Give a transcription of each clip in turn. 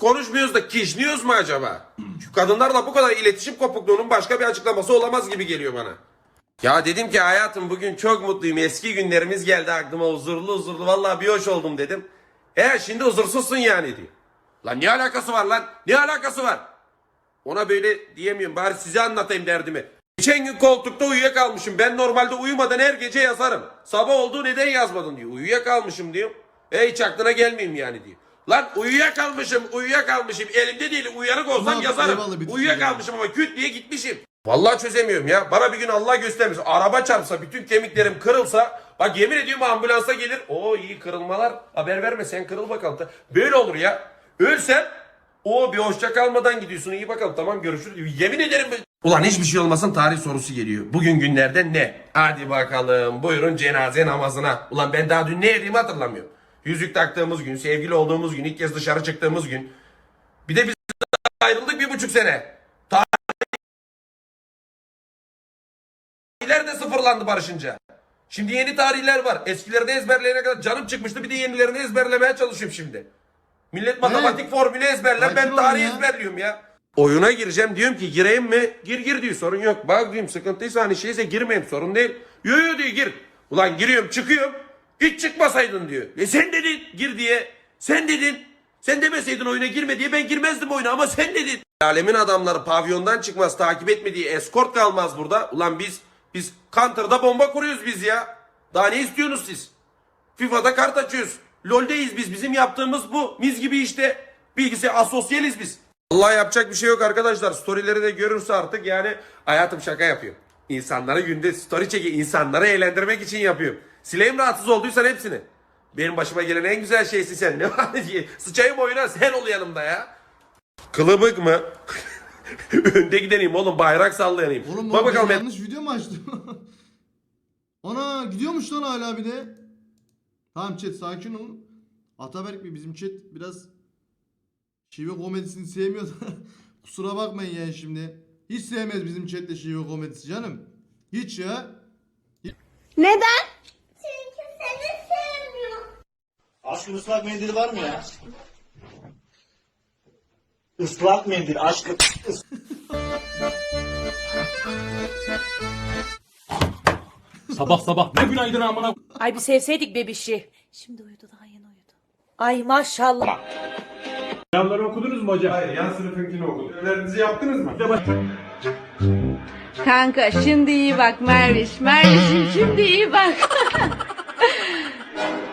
konuşmuyoruz da kişniyoruz mu acaba? Şu kadınlarla bu kadar iletişim kopukluğunun başka bir açıklaması olamaz gibi geliyor bana. Ya dedim ki hayatım bugün çok mutluyum. Eski günlerimiz geldi aklıma huzurlu huzurlu. Vallahi bir hoş oldum dedim. E şimdi huzursuzsun yani diyor. Lan ne alakası var lan? Ne alakası var? Ona böyle diyemiyorum. Bari size anlatayım derdimi. Geçen gün koltukta uyuyakalmışım. Ben normalde uyumadan her gece yazarım. Sabah oldu neden yazmadın diyor. Uyuyakalmışım diyor. E hiç aklına gelmeyeyim yani diyor. Lan uyuyakalmışım, uyuyakalmışım. Elimde değil. Uyanık olsam Ulan, yazarım. eyvallah, Uyuyakalmışım ama küt diye gitmişim. Vallahi çözemiyorum ya. Bana bir gün Allah göstermiş. Araba çarpsa, bütün kemiklerim kırılsa. Bak yemin ediyorum ambulansa gelir. Oo iyi kırılmalar. Haber verme sen kırıl bakalım. Böyle olur ya. Ölsem o bir hoşça kalmadan gidiyorsun. İyi bakalım tamam görüşürüz. Yemin ederim. Ulan hiçbir şey olmasın tarih sorusu geliyor. Bugün günlerden ne? Hadi bakalım buyurun cenaze namazına. Ulan ben daha dün ne yediğimi hatırlamıyorum. Yüzük taktığımız gün, sevgili olduğumuz gün, ilk kez dışarı çıktığımız gün. Bir de biz ayrıldık bir buçuk sene. Tarihler de sıfırlandı barışınca. Şimdi yeni tarihler var. Eskilerini ezberleyene kadar canım çıkmıştı. Bir de yenilerini ezberlemeye çalışıyorum şimdi. Millet matematik formülü ezberler. Ben tarih ya. ezberliyorum ya. Oyuna gireceğim diyorum ki gireyim mi? Gir gir diyor sorun yok. Bak diyorum sıkıntıysa hani şeyse girmeyeyim sorun değil. Yo yo diyor gir. Ulan giriyorum çıkıyorum. Hiç çıkmasaydın diyor. E sen dedin gir diye. Sen dedin. Sen demeseydin oyuna girme diye ben girmezdim oyuna ama sen dedin. Alemin adamları pavyondan çıkmaz takip etmediği eskort kalmaz burada. Ulan biz biz Counter'da bomba kuruyoruz biz ya. Daha ne istiyorsunuz siz? FIFA'da kart açıyoruz. LoL'deyiz biz. Bizim yaptığımız bu. Miz gibi işte. Bilgisayar asosyaliz biz. Allah yapacak bir şey yok arkadaşlar. Storyleri de görürse artık yani hayatım şaka yapıyor. İnsanlara günde story çeki insanları eğlendirmek için yapıyorum. Sileyim rahatsız olduysan hepsini. Benim başıma gelen en güzel şeysi sen. Ne var diye. Sıçayım oyuna sen ol yanımda ya. Kılıbık mı? Önde gideneyim oğlum bayrak sallayanayım. Oğlum Bak Bak bakalım yanlış video mu açtım? Ana gidiyormuş lan hala bir de. Tamam chat sakin olun. Ataberk Bey bizim chat biraz şive komedisini sevmiyor. Kusura bakmayın yani şimdi. Hiç sevmez bizim chatte şive komedisi canım. Hiç ya. Neden? Aşkın ıslak mendili var mı ya? Islak mendil aşkım. Sabah sabah ne günaydın amına Ay bir sevseydik bebişi. Şimdi uyudu daha yeni uyudu. Ay maşallah. Selamları okudunuz mu hocam? Hayır, yan sınıfınkini okudum. Ödevlerinizi yaptınız mı? Kanka şimdi iyi bak Merviş. Merviş'im şimdi iyi bak.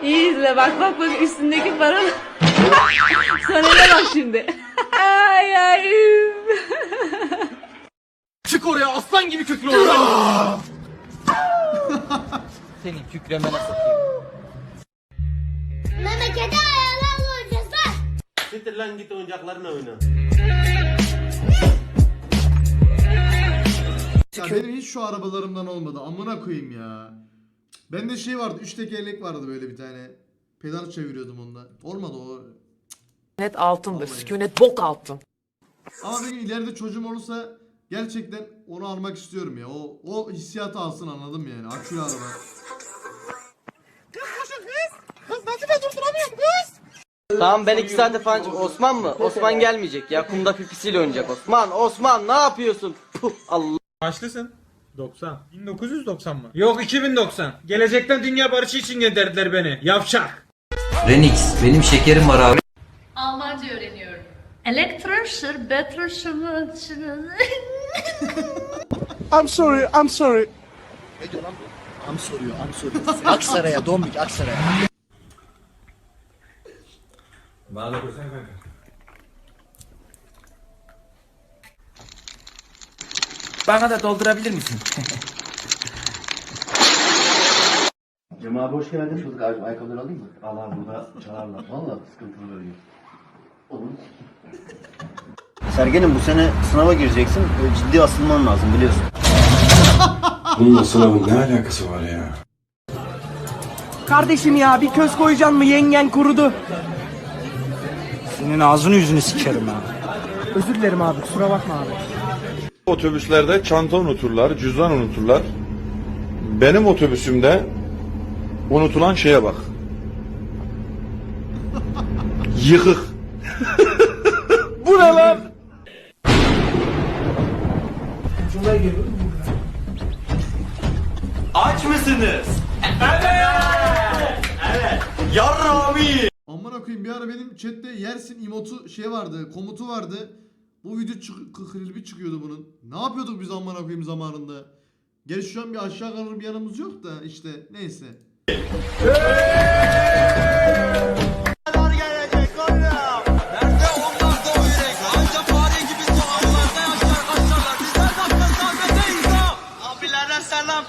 iyi izle bak bak bak üstündeki para. Sana ne bak şimdi. ay ay. Çık oraya aslan gibi kükrü oraya. Senin kükremene satayım. Memlekete ayarlarla oynayacağız lan. Siktir lan git oyuncaklarına oyna. Ya benim hiç şu arabalarımdan olmadı. Amına koyayım ya. Bende şey vardı. Üç tekerlek vardı böyle bir tane. Pedal çeviriyordum onda. Olmadı o. Sükunet altındır. Sükunet bok altın. Ama bir gün ileride çocuğum olursa gerçekten onu almak istiyorum ya. O o hissiyatı alsın anladım yani. Akülü araba. Tamam ben iki saate falan çık- Osman mı? Osman gelmeyecek ya. Kumda pipisiyle oynayacak Osman. Osman ne yapıyorsun? Puh, Allah. Kaçlısın? 90. 1990 mı? Yok 2090. Gelecekten dünya barışı için gönderdiler beni. Yavşak. Renix benim şekerim var abi. Almanca öğreniyorum. Elektrischer, betrischer, I'm sorry, I'm sorry. Aksaray'a Dombik Aksaray'a. Bana da koysana kanka. Bana da doldurabilir misin? Cem abi hoş geldin. Çocuk abi ayakkabıları alayım mı? Al abi burada çalarlar. Valla sıkıntılı böyle. Olur. Sergen'im bu sene sınava gireceksin. Ciddi asılman lazım biliyorsun. Bununla sınavın ne alakası var ya? Kardeşim ya bir köz koyacaksın mı? Yengen kurudu. Senin ağzını yüzünü sikerim ha. Özür dilerim abi kusura bakma abi. Otobüslerde çanta unuturlar, cüzdan unuturlar. Benim otobüsümde unutulan şeye bak. Yıkık. Bu ne lan? Aç mısınız? Evet. Evet. Yarrami. Amına koyayım bir ara benim chatte yersin emotu şey vardı, komutu vardı. Bu video çık klibi çıkıyordu bunun. Ne yapıyorduk biz amına koyayım zamanında? Gerçi şu an bir aşağı kalır bir yanımız yok da işte neyse.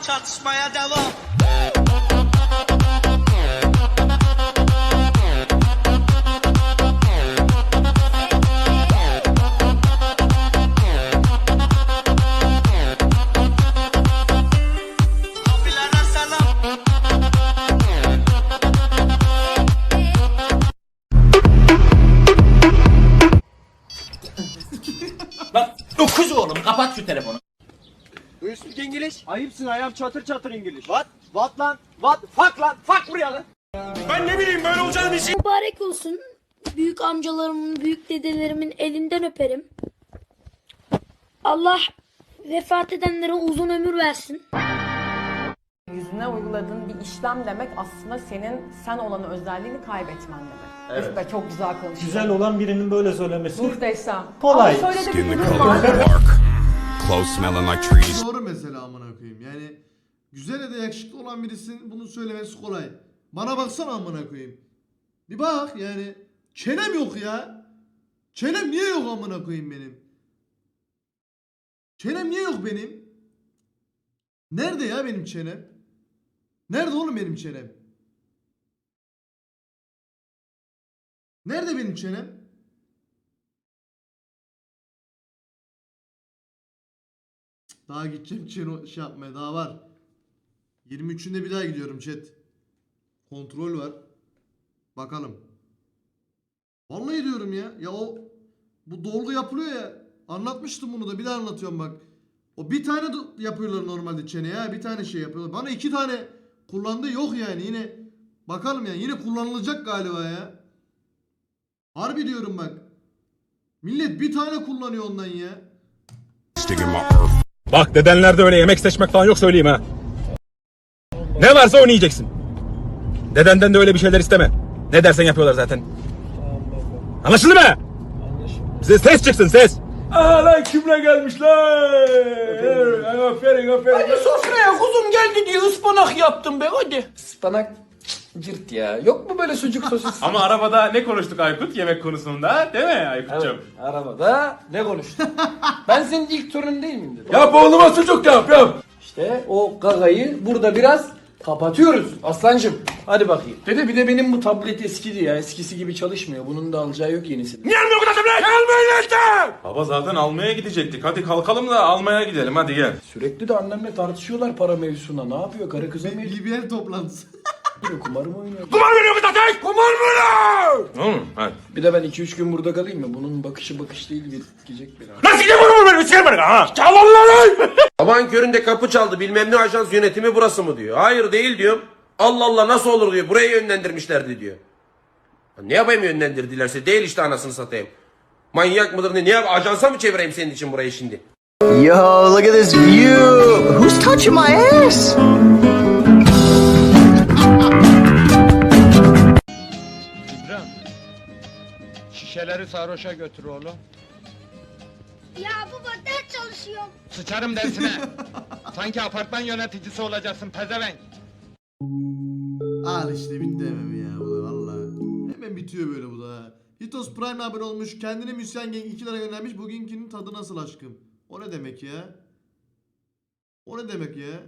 Çatışmaya devam. Kapat şu telefonu. İngiliz. Ayıpsın ayağım çatır çatır İngiliz. What? What lan? What? Fuck lan. Fuck buraya lan. Ben ne bileyim böyle olacağını bir şey. Mübarek olsun. Büyük amcalarımın, büyük dedelerimin elinden öperim. Allah vefat edenlere uzun ömür versin. Yüzüne uyguladığın bir işlem demek aslında senin sen olan özelliğini kaybetmen demek. Evet. Ve çok güzel konuşuyorsun. Güzel olan birinin böyle söylemesi. Muhteşem. Kolay. Ama şöyle de bir durum var. Clothes smelling like trees. Doğru mesela amına koyayım. Yani güzel ya da yakışıklı olan birisinin bunu söylemesi kolay. Bana baksana amına koyayım. Bir bak yani. Çenem yok ya. Çenem niye yok amına koyayım benim? Çenem niye yok benim? Nerede ya benim çenem? Nerede oğlum benim çenem? Nerede benim çenem? Daha gideceğim çeno şey yapmaya daha var. 23'ünde bir daha gidiyorum chat. Kontrol var. Bakalım. Vallahi diyorum ya. Ya o bu dolgu yapılıyor ya. Anlatmıştım bunu da bir daha anlatıyorum bak. O bir tane yapıyorlar normalde çeneye ha. Bir tane şey yapıyorlar. Bana iki tane kullandığı yok yani. Yine bakalım yani. Yine kullanılacak galiba ya. Harbi diyorum bak. Millet bir tane kullanıyor ondan ya. Bak dedenlerde öyle yemek seçmek falan yok söyleyeyim ha. Ne varsa onu yiyeceksin. Dedenden de öyle bir şeyler isteme. Ne dersen yapıyorlar zaten. Anlaşıldı mı? Size ses çıksın ses. Aa lan kimle gelmişler? Aferin aferin. Sofraya kuzum geldi diye ıspanak yaptım be hadi. Ispanak cırt ya. Yok mu böyle sucuk sosis? Ama arabada ne konuştuk Aykut yemek konusunda değil mi Aykut'cum? Arabada ne konuştuk? ben senin ilk torun değil miyim dedim. Yap oğluma sucuk yap yap. İşte o gagayı burada biraz kapatıyoruz aslancım. Hadi bakayım. Dede bir de benim bu tablet eskidi ya. Eskisi gibi çalışmıyor. Bunun da alacağı yok yenisi. Niye almıyor bu tablet? Almayın işte. Baba zaten almaya gidecektik. Hadi kalkalım da almaya gidelim hadi gel. Sürekli de annemle tartışıyorlar para mevzusunda. Ne yapıyor? Karı kıza mı BBL toplantısı. Kumar mı oynuyor? Kumar veriyor bu zaten. Kumar mı lan? Oğlum hadi. Bir de ben 2-3 gün burada kalayım mı? Bunun bakışı bakış değil gidecek beni. Nasıl gidiyor bunu böyle? Sikerim beni ha. Çal lan. Sabahın köründe kapı çaldı bilmem ne ajans yönetimi burası mı diyor. Hayır değil diyorum. Allah Allah nasıl olur diyor. Buraya yönlendirmişlerdi diyor. Ne yapayım yönlendirdilerse değil işte anasını satayım. Manyak mıdır ne? Niye ajansa mı çevireyim senin için burayı şimdi? Yo, look at this view. Who's touching my ass? Şişeleri sarhoşa götür oğlum. Ya baba ders çalışıyorum. Sıçarım dersine. Sanki apartman yöneticisi olacaksın pezevenk. Al işte bitti hemen ya bu da valla. Hemen bitiyor böyle bu da. Hitos Prime haber olmuş. Kendine müsyen genk 2 lira göndermiş. Bugünkünün tadı nasıl aşkım? O ne demek ya? O ne demek ya?